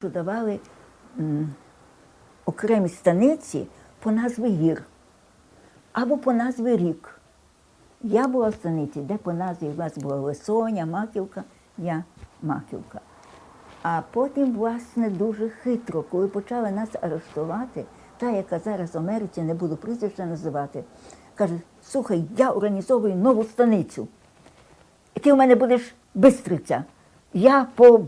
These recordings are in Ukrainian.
що давали м, окремі станиці по назві гір або по назві рік. Я була в станиці, де по назві у вас була Лисоня, Маківка, я Маківка. А потім, власне, дуже хитро, коли почали нас арештувати, та, яка зараз в Америці, не буду прізвища називати, каже, слухай, я організовую нову станицю. І ти у мене будеш бистриця. Я по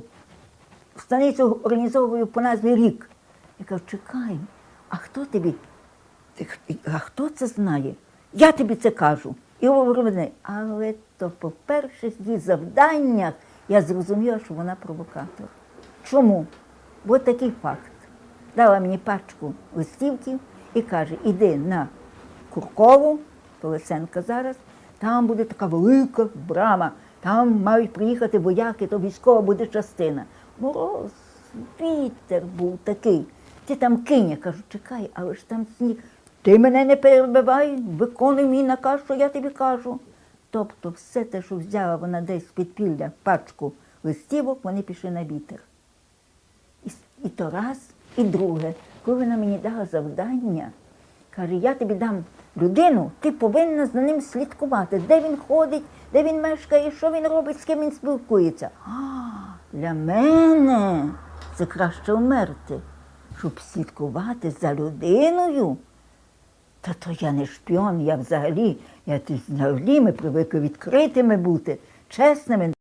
станицю організовую по назві рік. Я кажу, чекай, а хто тобі? А хто це знає? Я тобі це кажу. І говорю вони, але то по перших її завданнях я зрозуміла, що вона провокатор. Чому? Бо такий факт. Дала мені пачку листівків і каже, іди на Куркову, Полисенка зараз, там буде така велика брама, там мають приїхати вояки, то військова буде частина. Мороз, вітер був такий. Ти там кинь, я кажу, чекай, але ж там сніг. Ти мене не перебивай, виконуй мій наказ, що я тобі кажу. Тобто все те, що взяла вона десь з підпілля пачку листівок, вони пішли на вітер. І, і то раз, і друге. Коли вона мені дала завдання, каже, я тобі дам людину, ти повинна за ним слідкувати, де він ходить, де він мешкає, що він робить, з ким він спілкується. А, для мене це краще вмерти, щоб слідкувати за людиною. Та то я не шпіон, я взагалі, я взагалі ми привикли відкритими бути, чесними.